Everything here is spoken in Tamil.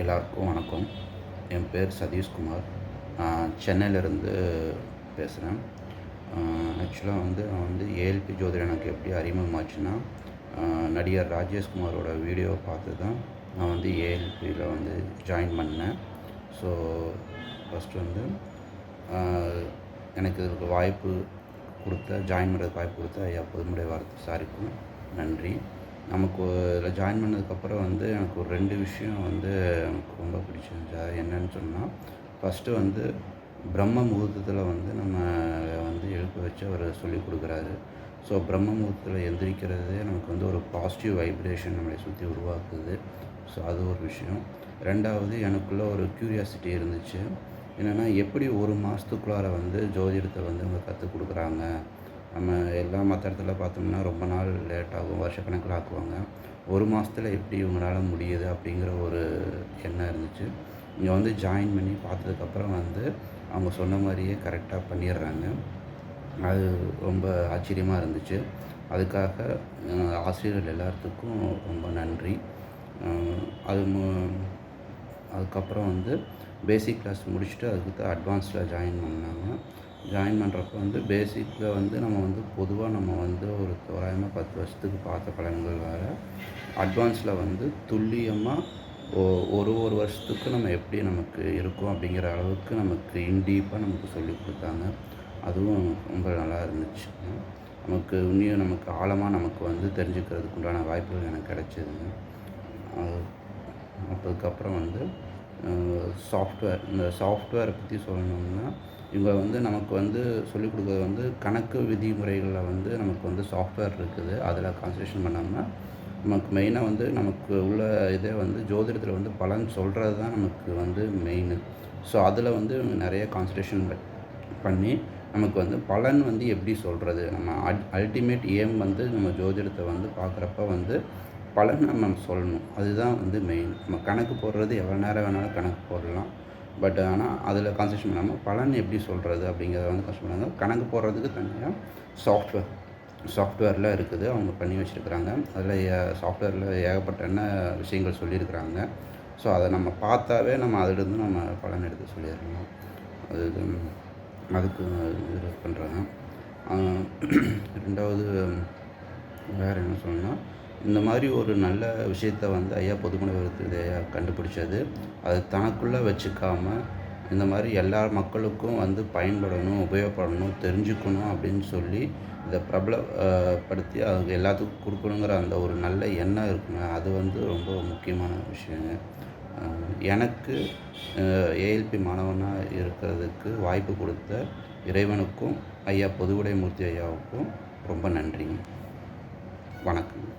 எல்லாருக்கும் வணக்கம். என் பேர் சதீஷ்குமார். நான் சென்னையிலேருந்து பேசுகிறேன் ஆக்சுவலாக வந்து நான் வந்து ஏஎல்பி ஜோதிடம் எனக்கு எப்படி அறிமுகமாச்சுன்னா நடிகர் ராஜேஷ்குமாரோட வீடியோவை பார்த்து தான் நான் வந்து ஏஎல்பியில் வந்து ஜாயின் பண்ணேன். ஸோ ஃபஸ்ட்டு வந்து எனக்கு இதுக்கு வாய்ப்பு கொடுத்த ஜாயின் பண்ணுறதுக்கு வாய்ப்பு கொடுத்த ஐயா பொதுமுறை வார்த்தை சாரிக்கும் நன்றி. நமக்கு இதில் ஜாயின் பண்ணதுக்கப்புறம் வந்து எனக்கு ஒரு ரெண்டு விஷயம் வந்து எனக்கு ரொம்ப பிடிச்சிருந்துச்சா. என்னன்னு சொன்னால் ஃபஸ்ட்டு வந்து பிரம்ம முகூர்த்தத்தில் வந்து நம்ம வந்து எழுப்ப வச்சு அவர் சொல்லிக் கொடுக்குறாரு. ஸோ பிரம்ம முகூர்த்தத்தில் எந்திரிக்கிறதே நமக்கு வந்து ஒரு பாசிட்டிவ் வைப்ரேஷன் நம்மளை சுற்றி உருவாக்குது. ஸோ அது ஒரு விஷயம். ரெண்டாவது எனக்குள்ளே ஒரு க்யூரியாசிட்டி இருந்துச்சு. என்னென்னா எப்படி ஒரு மாதத்துக்குள்ளார வந்து ஜோதிடத்தை வந்து அவங்க கற்றுக் கொடுக்குறாங்க? நம்ம எல்லா மற்ற இடத்துல பார்த்தோம்னா ரொம்ப நாள் லேட் ஆகும் வருஷக்கணக்கில் ஆக்குவாங்க. ஒரு மாதத்தில் எப்படி இவங்களால முடியுது அப்படிங்கிற ஒரு எண்ணம் இருந்துச்சு. இங்கே வந்து ஜாயின் பண்ணி பார்த்ததுக்கப்புறம் வந்து அவங்க சொன்ன மாதிரியே கரெக்டாக பண்ணிடுறாங்க. அது ரொம்ப ஆச்சரியமாக இருந்துச்சு. அதுக்காக ஆசிரியர்கள் எல்லாத்துக்கும் ரொம்ப நன்றி. அது மு- அதுக்கப்புறம் வந்து பேசிக் கிளாஸ் முடிச்சுட்டு அதுக்கு அட்வான்ஸில் ஜாயின் பண்ணாங்க. ஜாயின் பண்ணுறப்போ வந்து பேசிக்கில் வந்து நம்ம வந்து பொதுவாக நம்ம வந்து ஒரு தோராயமாக பத்து வருஷத்துக்கு பார்த்த பலன்கள் வேறு. அட்வான்ஸில் வந்து துல்லியமாக ஒரு ஒரு வருஷத்துக்கு நம்ம எப்படி நமக்கு இருக்கும் அப்படிங்கிற அளவுக்கு நமக்கு இன்டீப்பாக நமக்கு சொல்லி கொடுத்தாங்க. அதுவும் ரொம்ப நல்லா இருந்துச்சு. நமக்கு இன்னும் நமக்கு ஆழமாக நமக்கு வந்து தெரிஞ்சுக்கிறதுக்கு உண்டான வாய்ப்புகள் எனக்கு கிடச்சிதுங்க அது அதுக்கப்புறம் வந்து சாஃப்ட்வேர் இந்த சாஃப்ட்வேரை பற்றி சொல்லணும்னா இவங்க வந்து நமக்கு வந்து சொல்லிக் கொடுக்குறது வந்து கணக்கு விதிமுறைகளில் வந்து நமக்கு வந்து சாஃப்ட்வேர் இருக்குது. அதில் கான்சன்ட்ரேஷன் பண்ணாமல் நமக்கு மெயினாக வந்து நமக்கு உள்ள இதே வந்து ஜோதிடத்தில் வந்து பலன் சொல்கிறது தான் நமக்கு வந்து மெயின் ஸோ அதில் வந்து நிறைய கான்சன்ட்ரேஷன் பண்ணி நமக்கு வந்து பலன் வந்து எப்படி சொல்கிறது நம்ம அல்டிமேட் ஏம் வந்து நம்ம ஜோதிடத்தை வந்து பார்க்குறப்ப வந்து பலன் நம்ம சொல்லணும். அதுதான் வந்து மெயின் நம்ம கணக்கு போடுறது எவ்வளோ நேரம் வேணாலும் கணக்கு போடலாம். பட் ஆனால் அதில் கான்சன்ட்ரேஷன் பண்ணாமல் பலன் எப்படி சொல்கிறது அப்படிங்கிறத வந்து கஷ்டப்படுறாங்க கணக்கு போடுறதுக்கு தனியாக சாஃப்ட்வேர் சாஃப்ட்வேரில் இருக்குது. அவங்க பண்ணி வச்சுருக்குறாங்க. அதில் சாஃப்ட்வேரில் ஏகப்பட்ட என்ன விஷயங்கள் சொல்லியிருக்கிறாங்க. ஸோ அதை நம்ம பார்த்தாவே நம்ம அதிலிருந்து நம்ம பலன் எடுத்து சொல்லிடலாம். அது அதுக்கு இது பண்ணுறாங்க ரெண்டாவது வேறு என்ன சொல்லணும்னா இந்த மாதிரி ஒரு நல்ல விஷயத்த வந்து ஐயா பொதுமனை ஐயா கண்டுபிடிச்சது. அது தனக்குள்ளே வச்சுக்காம இந்த மாதிரி எல்லா மக்களுக்கும் வந்து பயன்படணும் உபயோகப்படணும் தெரிஞ்சுக்கணும் அப்படின்னு சொல்லி இதை பிரபல அவங்க படுத்தி அது எல்லாத்துக்கும் கொடுக்கணுங்கிற அந்த ஒரு நல்ல எண்ணம் இருக்குங்க. அது வந்து ரொம்ப முக்கியமான விஷயங்க. எனக்கு ஏஎல்பி மாணவனாக இருக்கிறதுக்கு வாய்ப்பு கொடுத்த இறைவனுக்கும் ஐயா பொதுவுடைமூர்த்தி ஐயாவுக்கும் ரொம்ப நன்றிங்க. வணக்கம்.